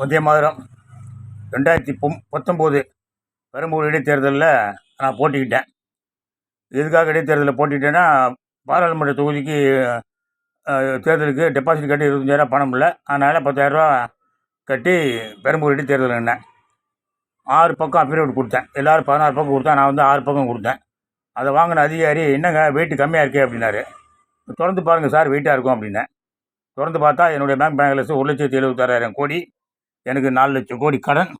வந்தே மாதிரம். ரெண்டாயிரத்தி பொம் பத்தொம்போது பெரம்பூர் இடைத்தேர்தலில் நான் போட்டிக்கிட்டேன். எதுக்காக இடைத்தேர்தலில் போட்டிக்கிட்டேன்னா பாராளுமன்ற தொகுதிக்கு தேர்தலுக்கு டெபாசிட் கட்டி இருபத்தஞ்சாயிரம் பணம் இல்லை. அதனால் பத்தாயிரரூவா கட்டி பெரம்பூர் இடைத்தேர்தல் நின்றேன் ஆறு பக்கம் அஃபிடவிட் கொடுத்தேன். எல்லோரும் பதினாறு பக்கம் கொடுத்தேன் நான் வந்து ஆறு பக்கம் கொடுத்தேன். அதை வாங்கின அதிகாரி என்னங்க வெயிட் கம்மியாக இருக்கே அப்படின்னாரு. திறந்து பாருங்கள் சார் வெயிட்டாக இருக்கும் அப்படின்னேன். திறந்து பார்த்தா என்னுடைய பேங்க் பேலன்ஸ் ஒரு லட்சத்தி எழுபத்தாறாயிரம் கோடி. எனக்கு நாலு லட்சம் கோடி கடன்.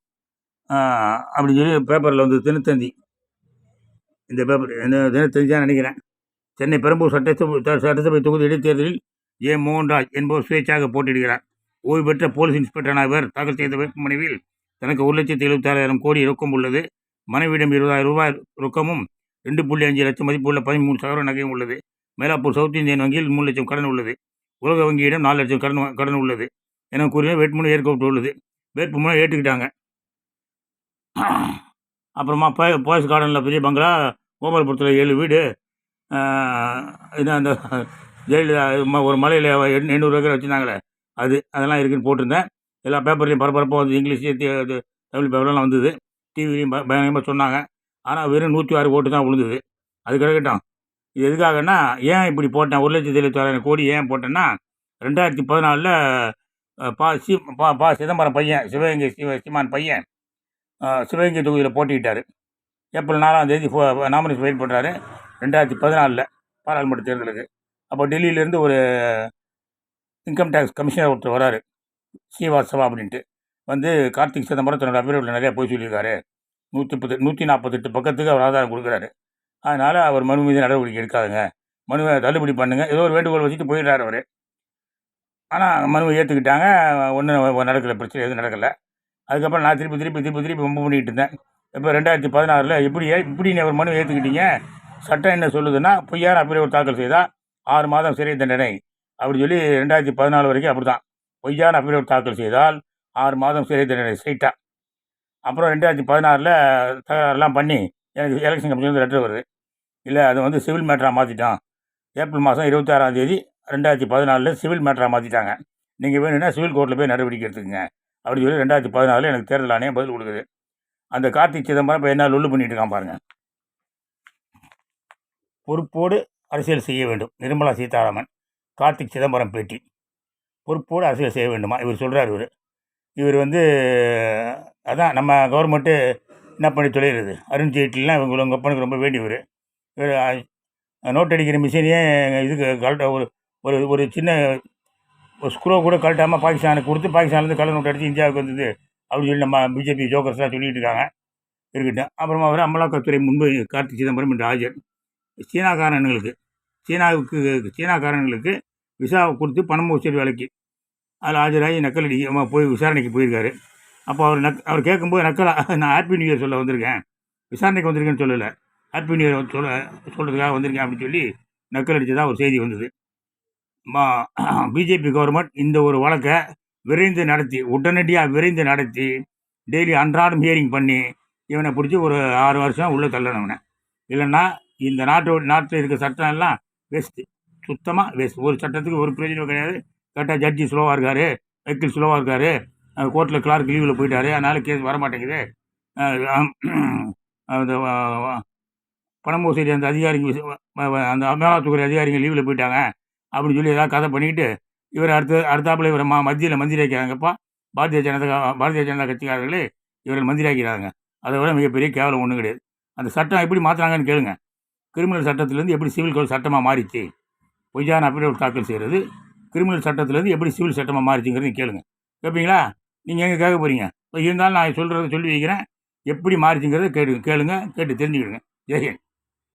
அப்படின்னு சொல்லி பேப்பரில் வந்து தினத்தந்தி. இந்த பேப்பர் இந்த தினத்தந்தி தான் நினைக்கிறேன். சென்னை பெரம்பூர் சட்டசபை சட்டசபை தொகுதி இடைத்தேர்தலில் ஏ மோகன்ராஜ் என்பவர் சுயேட்சாக போட்டியிடுகிறார். ஓய்வு பெற்ற போலீஸ் இன்ஸ்பெக்டரான இவர் தாக்கல் செய்த வேட்புமனுவில் தனக்கு ஒரு லட்சத்தி எழுபத்தாறாயிரம் கோடி ரொக்கம் உள்ளது. மனைவியிடம் இருபதாயிரம் ரூபாய் ரொக்கமும் ரெண்டு புள்ளி அஞ்சு லட்சம் மதிப்புள்ள பதிமூணு சவர நகையும் உள்ளது. மேலாப்பூர் சவுத் இந்தியன் வங்கியில் மூணு லட்சம் கடன் உள்ளது. உலக வங்கியிடம் நாலு லட்சம் கடன் கடன் உள்ளது என கூறிய வேட்புமனு ஏற்கப்பட்டுள்ளது. வேட்புமனு ஏற்றுக்கிட்டாங்க அப்புறமா போய் போயஸ் கார்டனில் பெரிய பங்களா கோபால்புரத்தில் ஏழு வீடு இதான் இது அந்த ஜெயலலிதா ஒரு மலையில் எண்ணூறு ஏக்கர் வச்சுருந்தாங்களே அது அதெல்லாம் இருக்குன்னு போட்டிருந்தேன். எல்லா பேப்பர்லேயும் பரபரப்பாக வந்து இங்கிலீஷ் தமிழ் பேப்பர்லாம் வந்தது. டிவிலையும் பயங்கரமாக சொன்னாங்க. ஆனால் வெறும் நூற்றி ஆறு ஓட்டு தான் விழுந்தது. அது கிடக்கட்டும். இது எதுக்காகன்னா ஏன் இப்படி போட்டேன்? ஒரு லட்சத்தி எழுபத்தாறாயிரம் கோடி ஏன் போட்டேன்னா ரெண்டாயிரத்தி பதினாலில் பா சி பா பா சிதம்பரம் பையன் சிவகங்கை சிவ சிமான் பையன் சிவகங்கை தொகுதியில் போட்டிக்கிட்டார் ஏப்ரல் நாலாம் தேதி நாமினேஷன் வெயிட் பண்ணுறாரு ரெண்டாயிரத்தி பதினாலில் பாராளுமன்ற தேர்தலுக்கு. அப்போ டெல்லியிலேருந்து ஒரு இன்கம் டேக்ஸ் கமிஷனர் ஒருத்தர் வராரு. ஸ்ரீவாஸ்தவா அப்படின்ட்டு. வந்து கார்த்திக் சிதம்பரம் தன்னோட அபிரவில் நிறையா போய் சொல்லியிருக்காரு. நூற்றி பத்து நூற்றி நாற்பத்தெட்டு பக்கத்துக்கு அவர் ஆதாரம் கொடுக்குறாரு. அதனால் அவர் மனு மீது நடவடிக்கை எடுக்காதுங்க. மனுவை தள்ளுபடி பண்ணுங்க. ஏதோ ஒரு வேண்டுகோள் வச்சுட்டு போயிடுறாரு அவர். ஆனால் மனுவை ஏற்றுக்கிட்டாங்க ஒன்றும் நடக்கலை. பிரச்சனை எதுவும் நடக்கலை. அதுக்கப்புறம் நான் திருப்பி திருப்பி திருப்பி திருப்பி ரொம்ப பண்ணிகிட்டு இருந்தேன். இப்போ ரெண்டாயிரத்தி பதினாறில் இப்படி ஏ- இப்படி நீ ஒரு மனுவை ஏற்றுக்கிட்டீங்க சட்டம் என்ன சொல்லுதுன்னா பொய்யான ஒரு தாக்கல் செய்தால் ஆறு மாதம் சிறை தண்டனை. அப்படி சொல்லி ரெண்டாயிரத்தி பதினாலு வரைக்கும் அப்படி தான் பொய்யான அப்பிரவர் தாக்கல் செய்தால் ஆறு மாதம் சிறை தண்டனை ஸ்ட்ரைட்டாக அப்புறம் ரெண்டாயிரத்தி பதினாறில் தகராறுலாம் பண்ணி எனக்கு எலெக்ஷன் கமிஷன் லெட்டர் வருது. இல்லை அது வந்து சிவில் மேட்டராக மாற்றிட்டோம் ஏப்ரல் மாதம் இருபத்தாறாம் தேதி ரெண்டாயிரத்தி பதினாலில் சிவில் மேட்டராக மாற்றிட்டாங்க நீங்கள் வேணும்னா சிவில் கோர்ட்டில் போய் நடவடிக்கை எடுத்துக்கங்க அப்படின்னு சொல்லி ரெண்டாயிரத்தி பதினாலில் எனக்கு தேர்தல் ஆணையம் பதில் கொடுக்குது. அந்த கார்த்திக் சிதம்பரம் இப்போ என்ன லொல்லு பண்ணிட்டு இருக்கான் பாருங்க. பொறுப்போடு அரசியல் செய்ய வேண்டும். நிர்மலா சீதாராமன் கார்த்திக் சிதம்பரம் பேட்டி. பொறுப்போடு அரசியல் செய்ய வேண்டுமா? இவர் சொல்கிறார் இவர். இவர் வந்து அதான் நம்ம கவர்மெண்ட்டு என்ன பண்ணி தொலைகிறது? அருண்ஜேட்லாம் இவங்க உங்கள் அப்பனுக்கு ரொம்ப வேண்டியவர். இவர் நோட் அடிக்கிற மிஷினையே இதுக்கு கலெக்டர் ஒரு ஒரு ஒரு சின்ன ஒரு ஸ்க்ரோ கூட கழட்டாமல் பாகிஸ்தானுக்கு கொடுத்து பாகிஸ்தான்லேருந்து கள்ள நோட்டு அடித்து இந்தியாவுக்கு வந்தது. அப்படின்னு சொல்லி நம்ம பிஜேபி ஜோக்கர்ஸ்லாம் சொல்லிட்டு இருக்காங்க. இருக்கட்டும். அப்புறமா அவர் அமலாக்கத்துறை முன்பு கார்த்திக் சிதம்பரம் என்ற ஆஜர். சீனாக்காரனுங்களுக்கு சீனாவுக்கு சீனாக்காரங்களுக்கு விசாவை கொடுத்து பணம் வசூல் வேலைக்கு அதில் ஆஜராகி நக்கல் அம்மா போய் விசாரணைக்கு போயிருக்காரு. அப்போ அவர் நக் அவர் கேட்கும்போது நக்கலா நான் ஹாப்பி நியூ இயர் சொல்ல வந்திருக்கேன். விசாரணைக்கு வந்திருக்கேன்னு சொல்லலை. ஹாப்பி நியூ இயர் சொல்ல சொல்கிறதுக்காக வந்திருக்கேன் அப்படின்னு சொல்லி நக்கல் அடித்ததாக ஒரு செய்தி வந்தது. பிஜேபி கவர்மெண்ட் இந்த ஒரு வழக்கை விரைந்து நடத்தி உடனடியாக விரைந்து நடத்தி டெய்லி அன்றாடம் ஹியரிங் பண்ணி இவனை பிடிச்சி ஒரு ஆறு வருஷம் உள்ளே தள்ளணும் இவனை. இல்லைன்னா இந்த நாட்டோட நாட்டில் இருக்க சட்டம் எல்லாம் வேஸ்ட்டு சுத்தமாக வேஸ்ட் ஒரு சட்டத்துக்கு ஒரு பிரயோஜனம் கிடையாது. கரெக்டாக ஜட்ஜி ஸ்லோவாக இருக்கார் வக்கீல் ஸ்லோவாக இருக்கார். கோர்ட்டில் கிளார்க் லீவில் போயிட்டாரு. அதனால் கேஸ் வர மாட்டேங்குது அந்த வ- பணம் மோசடி அந்த அதிகாரிங்க அந்த அமலாத்துறை அதிகாரிங்க லீவில் போயிட்டாங்க. அப்படின்னு சொல்லி ஏதாவது கதை பண்ணிக்கிட்டு இவர் அடுத்த அடுத்தாப்புல இவர் மா மத்தியில் மந்திரி ஆக்கிறாங்கப்பா பாரதிய ஜனதா பாரதிய ஜனதா கட்சிக்காரர்களே இவர்கள் மந்திரி ஆக்கிறாங்க அதை விட மிகப்பெரிய கேவலம் ஒன்றும் கிடையாது. அந்த சட்டம் எப்படி மாற்றுறாங்கன்னு கேளுங்க. கிரிமினல் சட்டத்திலேருந்து எப்படி சிவில் கோட் சட்டமாக மாறிச்சு? பொய்யான அபிடவிட் தாக்கல் செய்கிறது கிரிமினல் சட்டத்திலேருந்து எப்படி சிவில் சட்டமாக மாறிச்சுங்கிறது கேளுங்க. கேட்பீங்களா நீங்கள் எங்கே கேட்க போகிறீங்க இப்போ இருந்தாலும் நான் சொல்கிறத சொல்லி வைக்கிறேன். எப்படி மாறிச்சுங்கிறத கேட்டு கேளுங்க. கேட்டு தெரிஞ்சுக்கிடுங்க. ஜெயஹிந்த்.